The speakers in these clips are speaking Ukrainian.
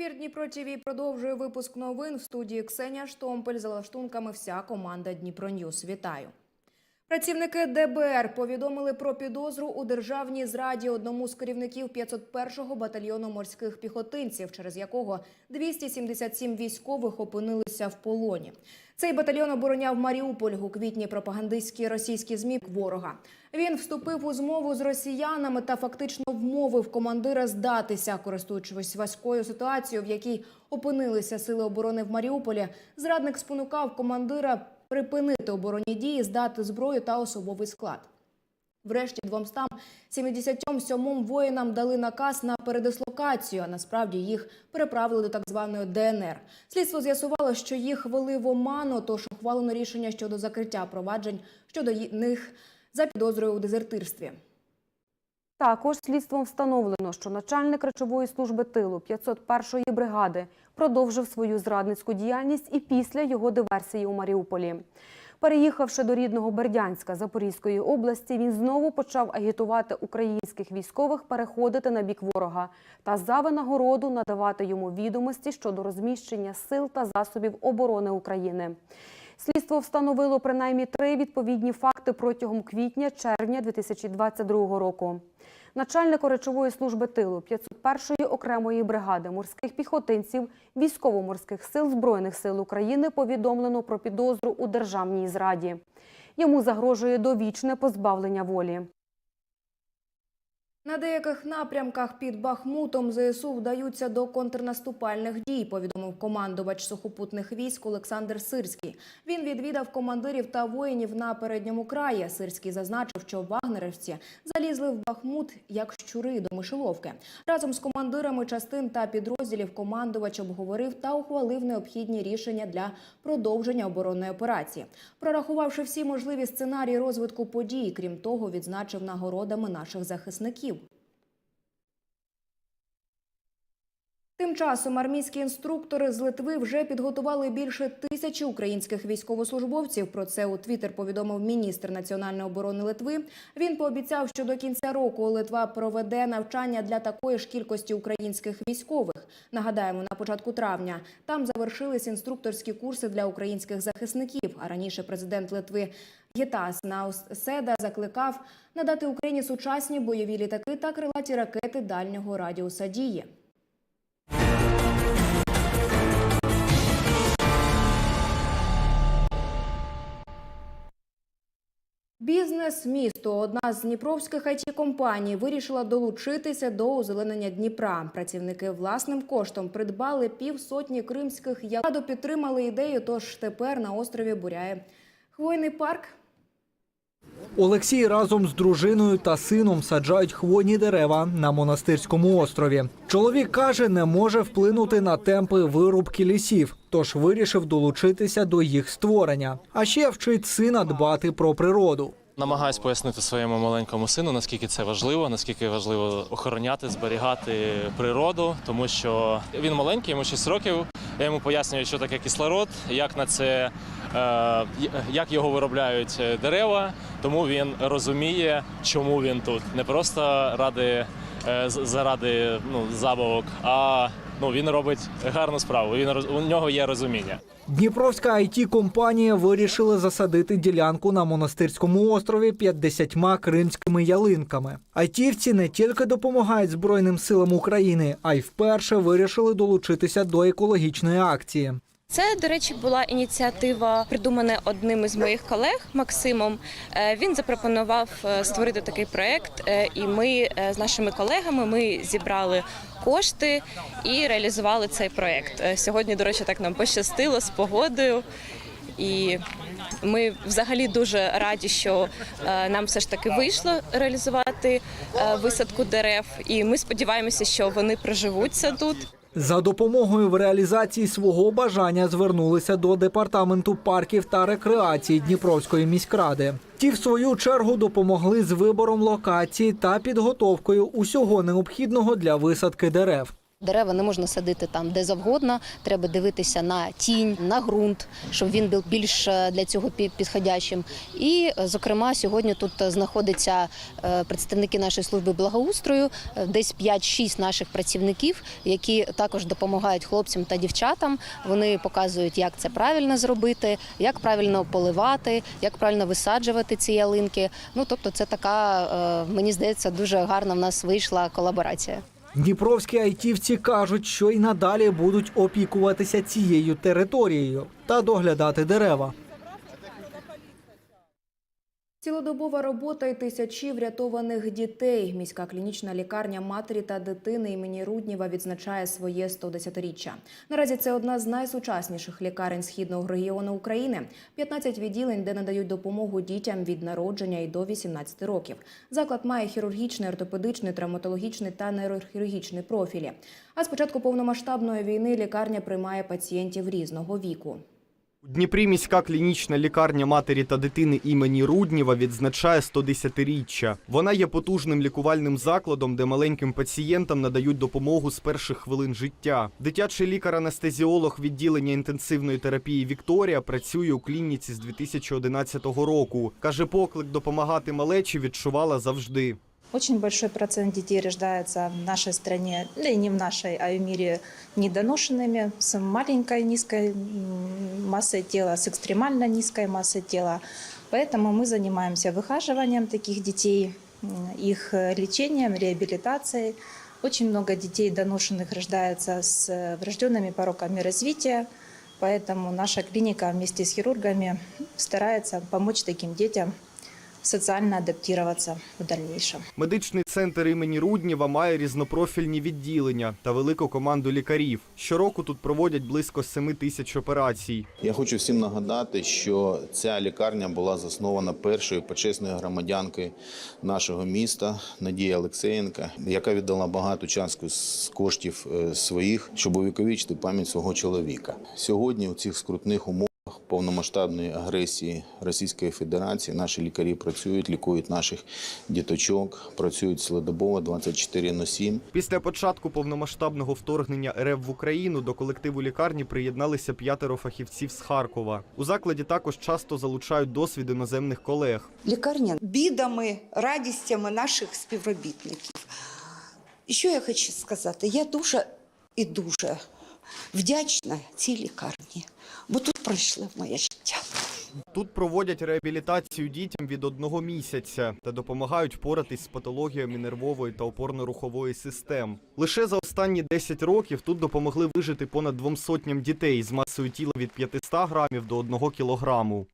Ефір Дніпро ТІВІ продовжує випуск новин в студії Ксенія Штомпель. За лаштунками вся команда Дніпро Ньюс. Вітаю. Працівники ДБР повідомили про підозру у державній зраді одному з керівників 501-го батальйону морських піхотинців, через якого 277 військових опинилися в полоні. Цей батальйон обороняв Маріуполь у квітні пропагандистські російські змі ворога. Він вступив у змову з росіянами та фактично вмовив командира здатися, користуючись важкою ситуацією, в якій опинилися сили оборони в Маріуполі. Зрадник спонукав командира припинити оборонні дії, здати зброю та особовий склад. Врешті 277 воїнам дали наказ на передислокацію, а насправді їх переправили до так званої ДНР. Слідство з'ясувало, що їх вели в оману, тож ухвалено рішення щодо закриття проваджень щодо них за підозрою у дезертирстві. Також слідством встановлено, що начальник речової служби тилу 501-ї бригади продовжив свою зрадницьку діяльність і після його диверсії у Маріуполі. Переїхавши до рідного Бердянська Запорізької області, він знову почав агітувати українських військових переходити на бік ворога та за винагороду надавати йому відомості щодо розміщення сил та засобів оборони України. Слідство встановило принаймні три відповідні факти протягом квітня-червня 2022 року. Начальнику речової служби тилу 501-ї окремої бригади морських піхотинців військово-морських сил Збройних сил України повідомлено про підозру у державній зраді. Йому загрожує довічне позбавлення волі. На деяких напрямках під Бахмутом ЗСУ вдаються до контрнаступальних дій, повідомив командувач сухопутних військ Олександр Сирський. Він відвідав командирів та воїнів на передньому краї. Сирський зазначив, що вагнерівці залізли в Бахмут як щури до мишеловки. Разом з командирами частин та підрозділів командувач обговорив та ухвалив необхідні рішення для продовження оборонної операції. Прорахувавши всі можливі сценарії розвитку подій, крім того, відзначив нагородами наших захисників. Тим часом армійські інструктори з Литви вже підготували більше тисячі українських військовослужбовців. Про це у Твіттер повідомив міністр національної оборони Литви. Він пообіцяв, що до кінця року Литва проведе навчання для такої ж кількості українських військових. Нагадаємо, на початку травня там завершились інструкторські курси для українських захисників. А раніше президент Литви Гетас Науседа закликав надати Україні сучасні бойові літаки та крилаті ракети дальнього радіуса дії. Бізнес місто, одна з дніпровських it компаній вирішила долучитися до озеленення Дніпра. Працівники власним коштом придбали півсотні кримських яладу, підтримали ідею. Тож тепер на острові буряє хвойний парк. Олексій разом з дружиною та сином саджають хвойні дерева на монастирському острові. Чоловік каже, не може вплинути на темпи вирубки лісів, тож вирішив долучитися до їх створення. А ще вчить сина дбати про природу. Намагаюсь пояснити своєму маленькому сину, наскільки це важливо, наскільки важливо охороняти, зберігати природу, тому що він маленький, йому 6 років. Я йому пояснюю, що таке кислород, як на це е, як його виробляють е, дерева. Тому він розуміє, чому він тут. Не просто ради заради ну, забавок, а ну він робить гарну справу. Він у нього є розуміння. Дніпровська it компанія вирішила засадити ділянку на монастирському острові 50 кримськими ялинками. Айтівці не тільки допомагають Збройним силам України, а й вперше вирішили долучитися до екологічної акції. Це, до речі, була ініціатива, придумана одним із моїх колег Максимом. Е, Він запропонував е, створити такий проект, е, і ми з нашими колегами ми зібрали кошти і реалізували цей проект. Сьогодні, до речі, так нам пощастило з погодою. І ми взагалі дуже раді, що нам все ж таки вийшло реалізувати висадку дерев. І ми сподіваємося, що вони проживуться тут. За допомогою в реалізації свого бажання звернулися до департаменту парків та рекреації Дніпровської міськради. Ті, в свою чергу, допомогли з вибором локації та підготовкою усього необхідного для висадки дерев. Дерева не можна садити там, де завгодно. Треба дивитися на тінь, на ґрунт, щоб він був більш е, для цього пі- підходящим. І, е, зокрема, сьогодні тут знаходяться е, представники нашої служби благоустрою, десь 5-6 наших працівників, які також допомагають хлопцям та дівчатам. Вони показують, як це правильно зробити, як правильно поливати, як правильно висаджувати ці ялинки. Ну тобто, це така, мені здається, дуже гарна в нас вийшла колаборація. Дніпровські айтівці кажуть, що й надалі будуть опікуватися цією територією та доглядати дерева. Цілодобова робота і тисячі врятованих дітей. Міська клінічна лікарня матері та дитини імені Рудніва відзначає своє 110-річчя. Наразі це одна з найсучасніших лікарень східного регіону України. 15 відділень, де надають допомогу дітям від народження і до 18 років. Заклад має хірургічний, ортопедичний, травматологічний та нейрохірургічний профілі. А з початку повномасштабної війни лікарня приймає пацієнтів різного віку. У Дніпрі міська клінічна лікарня матері та дитини імені Рудніва відзначає 110-річчя. Вона є потужним лікувальним закладом, де маленьким пацієнтам надають допомогу з перших хвилин життя. Дитячий лікар-анестезіолог відділення інтенсивної терапії Вікторія працює у клініці з 2011 року. каже, поклик допомагати малечі відчувала завжди. Очень большой процент детей рождается в нашей стране, да и не в нашей, а в мире недоношенными, с маленькой низкой массой тела, с экстремально низкой массой тела. Поэтому мы занимаемся выхаживанием таких детей, их э, лечением, реабилитацией. Очень много детей доношенных рождается с э, врожденными пороками развития, поэтому наша клиника вместе с хирургами старается помочь таким детям социально адаптироваться в дальнейшем. Медичний центр імені Рудніва має різнопрофільні відділення та велику команду лікарів. Щороку тут проводять близько 7 тисяч операцій. Я хочу всім нагадати, що ця лікарня була заснована першою почесною громадянкою нашого міста Надія Олексеєнка, яка віддала багато частку з коштів е, своїх, щоб увіковічити пам'ять свого чоловіка. Сьогодні у цих скрутних умовах повномасштабної агресії Російської Федерації наші лікарі працюють, лікують наших діточок, працюють цілодобово 24 на 7. Після початку повномасштабного вторгнення РФ в Україну до колективу лікарні приєдналися п'ятеро фахівців з Харкова. У закладі також часто залучають досвід іноземних колег. лікарня бідами, радістями наших співробітників. І що я хочу сказати? Я дуже і дуже вдячна цій лікарні, бо тут моє життя. Тут проводять реабілітацію дітям від одного місяця та допомагають впоратись з патологіями нервової та опорно-рухової систем. Лише за останні 10 років тут допомогли вижити понад двом сотням дітей з масою тіла від 500 грамів до 1 кілограму.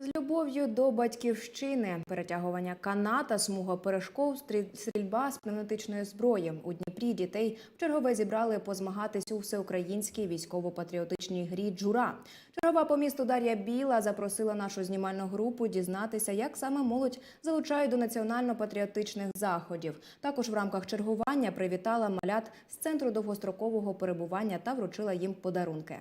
З любов'ю до батьківщини, перетягування каната, смуга перешков, стрільба з пневматичної зброї. У Дніпрі дітей вчергове зібрали позмагатись у всеукраїнській військово-патріотичній грі Джура. Чергова по місту Дар'я Біла запросила нашу знімальну групу дізнатися, як саме молодь залучають до національно-патріотичних заходів. Також в рамках чергування привітала малят з центру довгострокового перебування та вручила їм подарунки.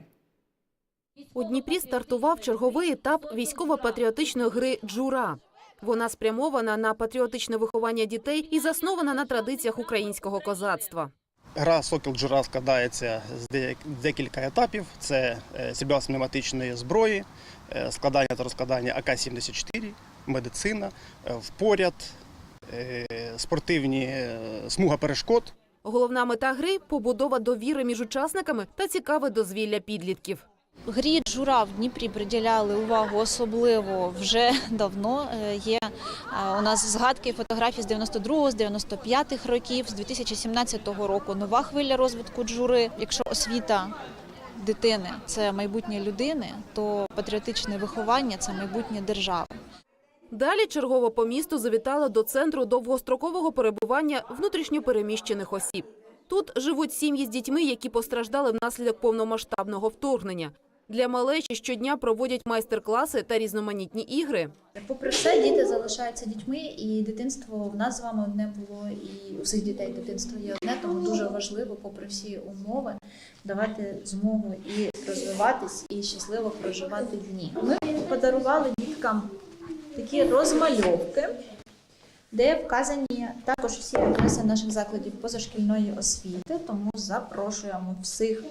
У Дніпрі стартував черговий етап військово-патріотичної гри «Джура». Вона спрямована на патріотичне виховання дітей і заснована на традиціях українського козацтва. Гра Сокіл Джура складається з декілька етапів: це е, стрільба пневматичної зброї, е, складання та розкладання АК-74, медицина, е, впоряд, спортивні смуга перешкод. Головна мета гри побудова довіри між учасниками та цікаве дозвілля підлітків. Грі Джура в Дніпрі приділяли увагу особливо вже давно. Е, Є е, у нас згадки і фотографії з 92-го, з 95-х років, з 2017 року. Нова хвиля розвитку джури. Якщо освіта дитини це майбутнє людини, то патріотичне виховання це майбутнє держави. Далі чергово по місту завітала до центру довгострокового перебування внутрішньопереміщених осіб. Тут живуть сім'ї з дітьми, які постраждали внаслідок повномасштабного вторгнення. Для малечі щодня проводять майстер-класи та різноманітні ігри. Попри все, діти залишаються дітьми, і дитинство в нас з вами одне було, і у всіх дітей дитинство є одне, тому дуже важливо, попри всі умови, давати змогу і розвиватись, і щасливо проживати дні. Ми подарували діткам такі розмальовки, де вказані також всі адреси наших закладів позашкільної освіти, тому запрошуємо всіх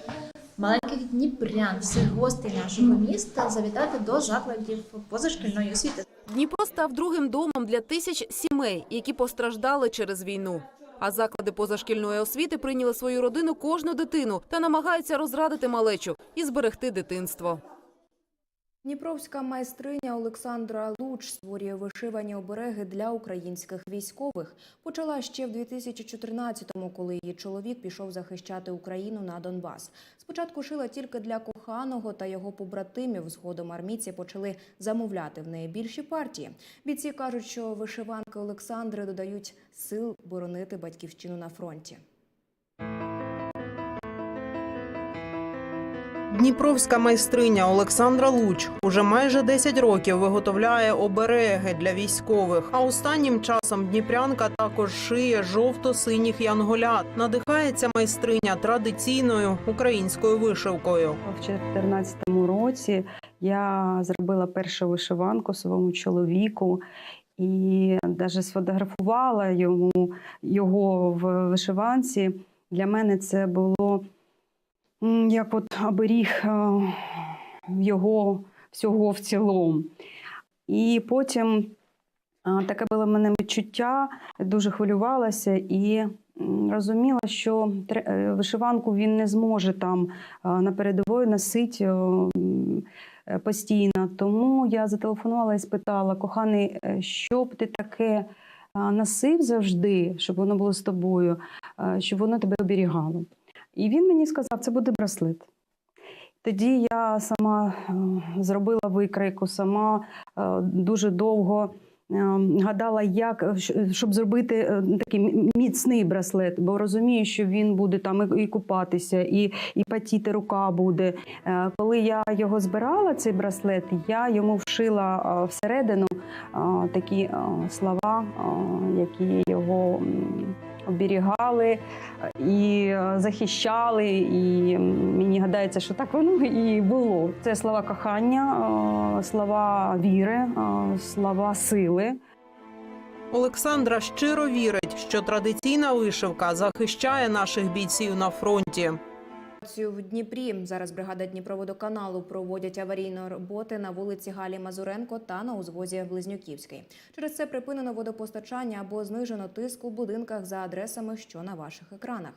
маленьких дніпрян, всіх гостей нашого міста завітати до закладів позашкільної освіти. Дніпро став другим домом для тисяч сімей, які постраждали через війну. А заклади позашкільної освіти прийняли свою родину кожну дитину та намагаються розрадити малечу і зберегти дитинство. Дніпровська майстриня Олександра Луч створює вишивані обереги для українських військових. Почала ще в 2014-му, коли її чоловік пішов захищати Україну на Донбас. Спочатку шила тільки для коханого та його побратимів. Згодом армійці почали замовляти в неї більші партії. Бійці кажуть, що вишиванки Олександри додають сил боронити батьківщину на фронті. Дніпровська майстриня Олександра Луч уже майже 10 років виготовляє обереги для військових. А останнім часом дніпрянка також шиє жовто-синіх янголят. Надихається майстриня традиційною українською вишивкою. В 2014 році я зробила першу вишиванку своєму чоловіку і навіть сфотографувала йому його в вишиванці. Для мене це було як от оберіг е, його всього в цілому. І потім таке було в мене відчуття, дуже хвилювалася і розуміла, що е, вишиванку він не зможе там на передовій носити е, постійно. Тому я зателефонувала і спитала, коханий, е, що б ти таке носив завжди, щоб воно було з тобою, е, щоб воно тебе оберігало. І він мені сказав, це буде браслет. Тоді я сама е, зробила викройку, сама е, дуже довго е, гадала, як щоб зробити такий міцний браслет, бо розумію, що він буде там і, купатися, і, і потіти рука буде. Коли я його збирала, цей браслет, я йому вшила всередину такі слова, які його оберігали е, і е, захищали. І мені гадається, що так воно і було. Це слова кохання, е, слова віри, слова сили. Олександра щиро вірить, що традиційна вишивка захищає наших бійців на фронті. Цю В Дніпрі зараз бригада Дніпроводоканалу проводять аварійні роботи на вулиці Галі Мазуренко та на узвозі Близнюківський. Через це припинено водопостачання або знижено тиск у будинках за адресами, що на ваших екранах.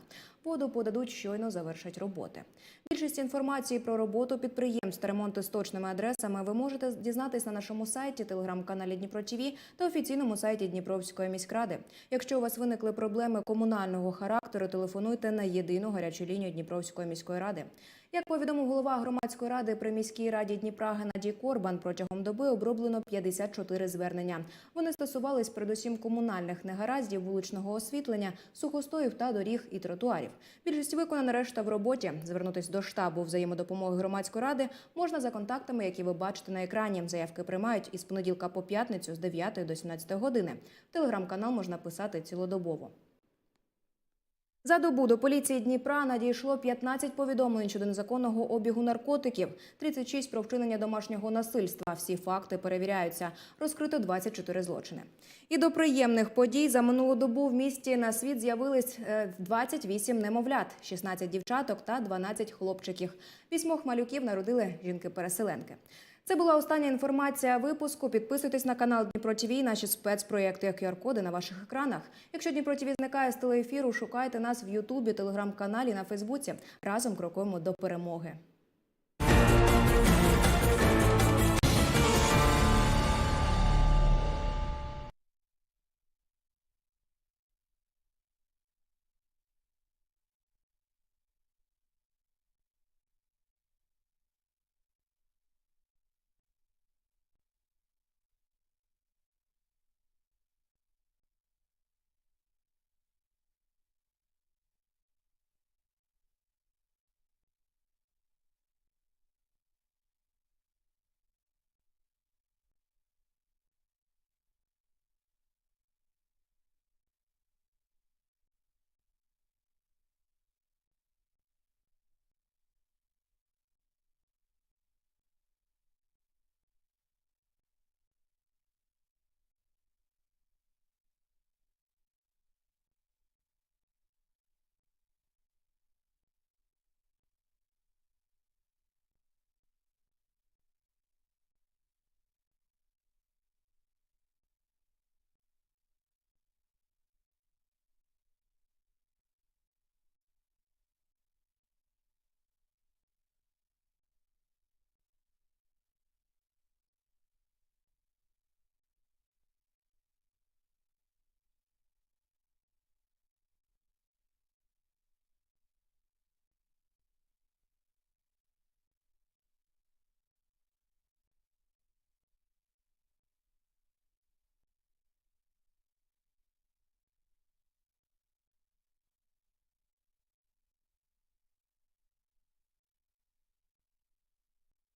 Воду подадуть щойно завершать роботи. Більшість інформації про роботу підприємств та ремонти з точними адресами ви можете дізнатись на нашому сайті, телеграм-каналі Дніпро ТВ та офіційному сайті Дніпровської міськради. Якщо у вас виникли проблеми комунального характеру, телефонуйте на єдину гарячу лінію Дніпровської міської ради. Як повідомив голова громадської ради при міській раді Дніпра Геннадій Корбан, протягом доби оброблено 54 звернення. Вони стосувались передусім комунальних негараздів, вуличного освітлення, сухостоїв та доріг і тротуарів. Більшість виконана решта в роботі. Звернутись до штабу взаємодопомоги громадської ради можна за контактами, які ви бачите на екрані. Заявки приймають із понеділка по п'ятницю з 9 до 17 години. В телеграм-канал можна писати цілодобово. За добу до поліції Дніпра надійшло 15 повідомлень щодо незаконного обігу наркотиків, 36 про вчинення домашнього насильства. Всі факти перевіряються. Розкрито 24 злочини. І до приємних подій за минулу добу в місті на світ з'явились е, 28 немовлят, 16 дівчаток та 12 хлопчиків. Вісьмох малюків народили жінки-переселенки. Це була остання інформація випуску. Підписуйтесь на канал Дніпро ТВ, наші спецпроєкти QR-коди на ваших екранах. Якщо Дніпро ТВ зникає з телеефіру, шукайте нас в Ютубі, телеграм-каналі на Фейсбуці. Разом крокуємо до перемоги.